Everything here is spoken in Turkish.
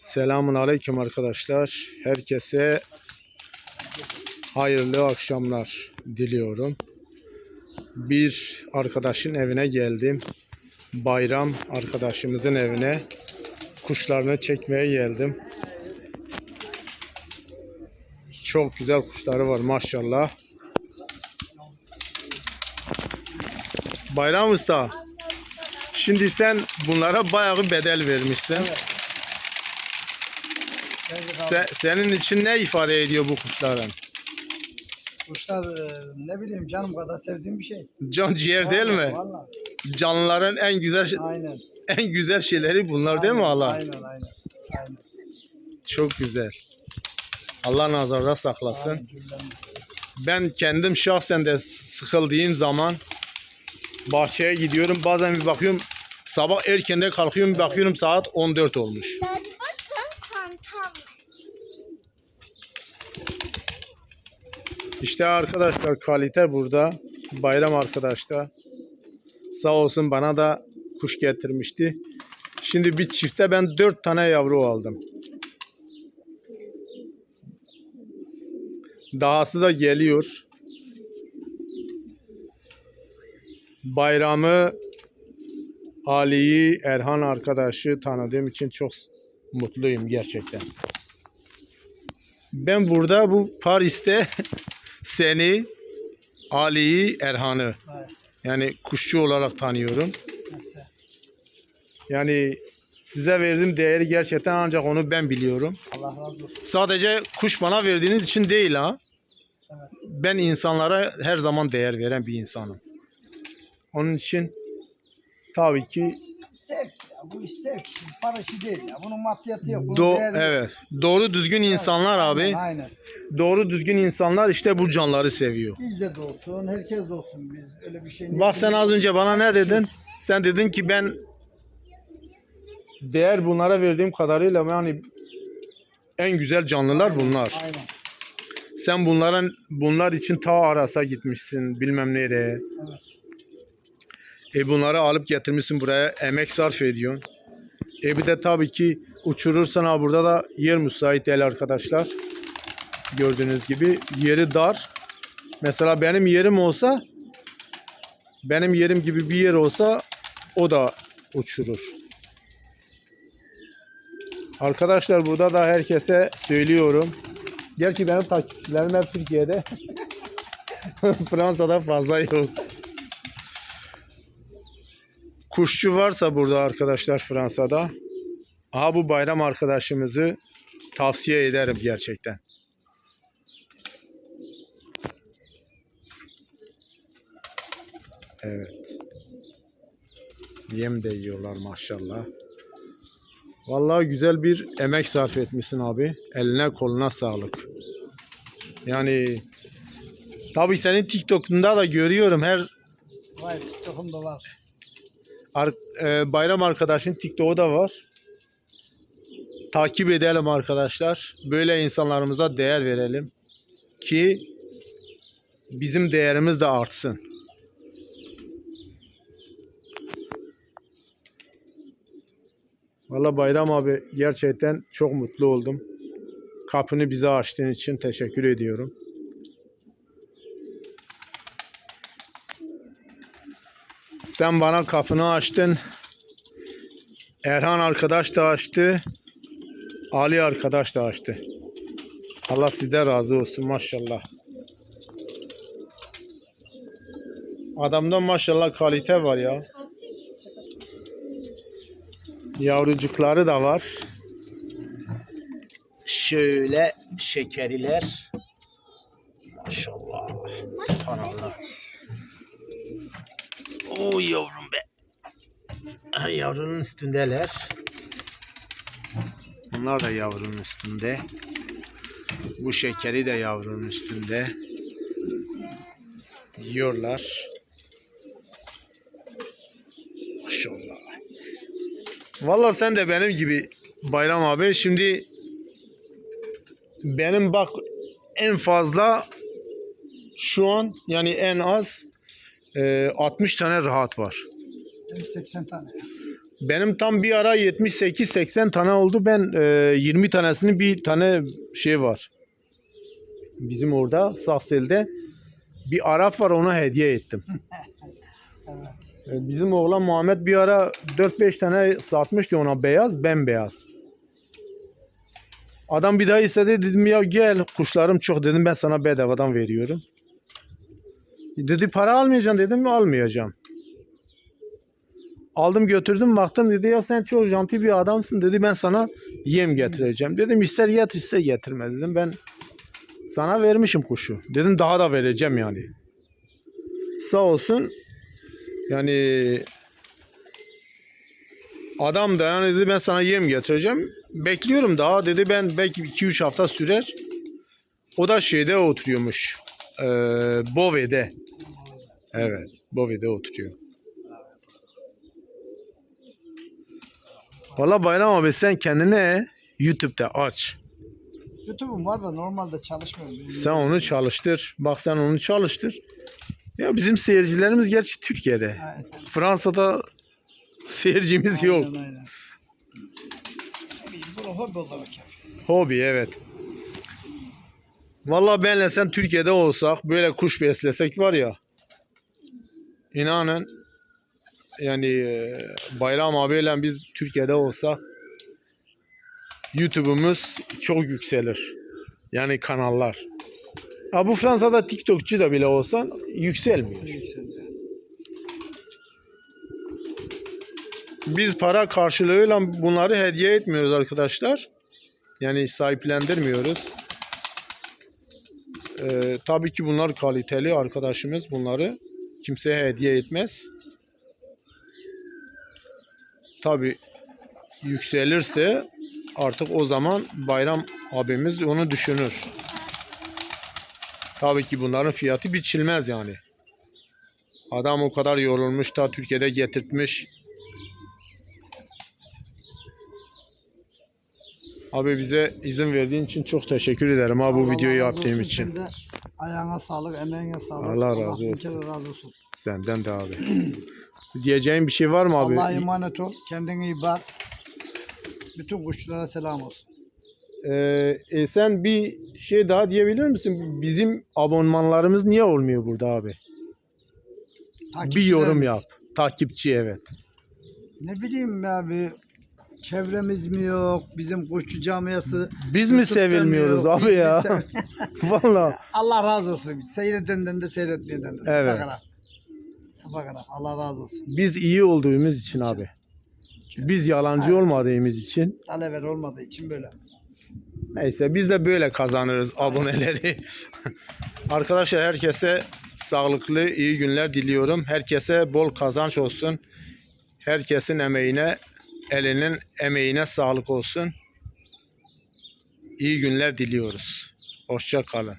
Selamun Aleyküm arkadaşlar. Herkese hayırlı akşamlar diliyorum. Bir arkadaşın evine geldim. Bayram arkadaşımızın evine kuşlarını çekmeye geldim. Çok güzel kuşları var maşallah. Bayram Usta. Şimdi sen bunlara bayağı bedel vermişsin. Se- senin için ne ifade ediyor bu kuşların? Kuşlar e, ne bileyim canım kadar sevdiğim bir şey. Can ciğer değil mi? Vallahi. Canlıların en güzel Aynen. en güzel şeyleri bunlar değil mi Aynen, Allah? Aynen aynen. Aynen. Çok güzel. Allah nazarda saklasın. aynen. Ben kendim şahsen de sıkıldığım zaman bahçeye gidiyorum. Bazen bir bakıyorum sabah erkende kalkıyorum bir bakıyorum saat 14 olmuş. İşte arkadaşlar kalite burada. Bayram arkadaşta. Sağ olsun bana da kuş getirmişti. Şimdi bir çifte ben dört tane yavru aldım. Dahası da geliyor. Bayramı Ali'yi Erhan arkadaşı tanıdığım için çok mutluyum gerçekten. Ben burada bu Paris'te seni, Ali'yi, Erhan'ı Evet. yani kuşçu olarak tanıyorum. Yani size verdiğim değeri gerçekten ancak onu ben biliyorum. Allah razı olsun. Sadece kuş bana verdiğiniz için değil ha. Evet. Ben insanlara her zaman değer veren bir insanım. Onun için tabii ki Sevk ya. Bu iş sevk. Para işi değil ya. Bunun maddiyatı yok. Bunun do değeri yok. evet doğru düzgün insanlar abi. Aynen, aynen. Doğru düzgün insanlar işte bu canları seviyor. Bizde de olsun. Herkes de olsun. Biz öyle bir şey Bak sen az önce bana ne dedin? Sen dedin ki ben değer bunlara verdiğim kadarıyla yani en güzel canlılar bunlar. Aynen. Sen bunların bunlar için ta arasa gitmişsin bilmem nereye. Evet. E bunları alıp getirmişsin buraya emek sarf ediyorsun. E bir de tabii ki uçurursan ha burada da yer müsait değil arkadaşlar. Gördüğünüz gibi yeri dar. Mesela benim yerim olsa benim yerim gibi bir yer olsa o da uçurur. Arkadaşlar burada da herkese söylüyorum. Gerçi benim takipçilerim hep Türkiye'de. Fransa'da fazla yok. Kuşçu varsa burada arkadaşlar Fransa'da. Aha bu bayram arkadaşımızı tavsiye ederim gerçekten. Evet. Yem de yiyorlar maşallah. Vallahi güzel bir emek sarf etmişsin abi. Eline koluna sağlık. Yani tabii senin TikTok'unda da görüyorum her Vay tohumda var. Ar- e, bayram arkadaşın TikTok'u da var. Takip edelim arkadaşlar. Böyle insanlarımıza değer verelim. Ki bizim değerimiz de artsın. Valla Bayram abi gerçekten çok mutlu oldum. Kapını bize açtığın için teşekkür ediyorum. Sen bana kapını açtın. Erhan arkadaş da açtı. Ali arkadaş da açtı. Allah size razı olsun maşallah. Adamda maşallah kalite var ya. Yavrucukları da var. Şöyle şekeriler. Maşallah. Subhanallah. O yavrum be. Ha, yavrunun üstündeler. Bunlar da yavrunun üstünde. Bu şekeri de yavrunun üstünde. Yiyorlar. Maşallah. Vallahi sen de benim gibi Bayram abi. Şimdi benim bak en fazla şu an yani en az e, 60 tane rahat var. Benim 80 tane. Benim tam bir ara 78-80 tane oldu. Ben e, 20 tanesinin bir tane şey var. Bizim orada Sahsel'de bir Arap var ona hediye ettim. Evet. E, Bizim oğlan Muhammed bir ara 4-5 tane satmıştı ona beyaz, bembeyaz. Adam bir daha istedi dedim ya gel kuşlarım çok dedim ben sana bedavadan veriyorum. Dedi para almayacaksın dedim almayacağım. Aldım götürdüm baktım dedi ya sen çok janti bir adamsın dedi ben sana yem getireceğim. Dedim ister getir ister getirme dedim ben sana vermişim kuşu. Dedim daha da vereceğim yani. Sağ olsun yani adam da yani dedi ben sana yem getireceğim. Bekliyorum daha dedi ben belki 2-3 hafta sürer. O da şeyde oturuyormuş. Ee, Bove'de. Evet. Bove'de oturuyor. Valla Bayram abi sen kendine YouTube'da aç. YouTube'um var da normalde çalışmıyor. Benim Sen onu çalıştır. Bak sen onu çalıştır. Ya bizim seyircilerimiz gerçi Türkiye'de. Aynen. Fransa'da seyircimiz yok. Aynen aynen. Ne bileyim, Bunu hobi olarak yapıyoruz. Hobi evet. Vallahi benle sen Türkiye'de olsak böyle kuş beslesek var ya inanın yani e, Bayram abiyle biz Türkiye'de olsak YouTube'umuz çok yükselir. Yani kanallar. Ha bu Fransa'da TikTokçu da bile olsan yükselmiyor. Biz para karşılığıyla bunları hediye etmiyoruz arkadaşlar. Yani sahiplendirmiyoruz. Ee, tabii ki bunlar kaliteli arkadaşımız bunları kimseye hediye etmez. Tabii yükselirse artık o zaman Bayram abimiz onu düşünür. Tabii ki bunların fiyatı biçilmez yani. Adam o kadar yorulmuş da Türkiye'de getirtmiş. Abi bize izin verdiğin için çok teşekkür ederim abi bu videoyu yaptığım için. De ayağına sağlık, emeğine sağlık. Allah razı olsun. kere razı olsun. Senden de abi. Diyeceğin bir şey var mı abi? Allah'a emanet ol. Kendine iyi bak. Bütün kuşlara selam olsun. Ee, e, sen bir şey daha diyebilir misin? Bizim abonmanlarımız niye olmuyor burada abi? Bir yorum yap. Takipçi evet. Ne bileyim ya bir çevremiz mi yok? Bizim kuşçu camiası. Biz mi sevilmiyoruz yok? abi ya? sev- Vallahi. Allah razı olsun. Seyredenden de seyretmeyenden de. Evet. Sabaha kadar. Allah razı olsun. Biz iyi olduğumuz için abi. Biz yalancı Aynen. olmadığımız için. Taleber olmadığı için böyle. Neyse biz de böyle kazanırız aboneleri. Arkadaşlar herkese sağlıklı iyi günler diliyorum. Herkese bol kazanç olsun. Herkesin emeğine, elinin emeğine sağlık olsun. İyi günler diliyoruz. Hoşça kalın.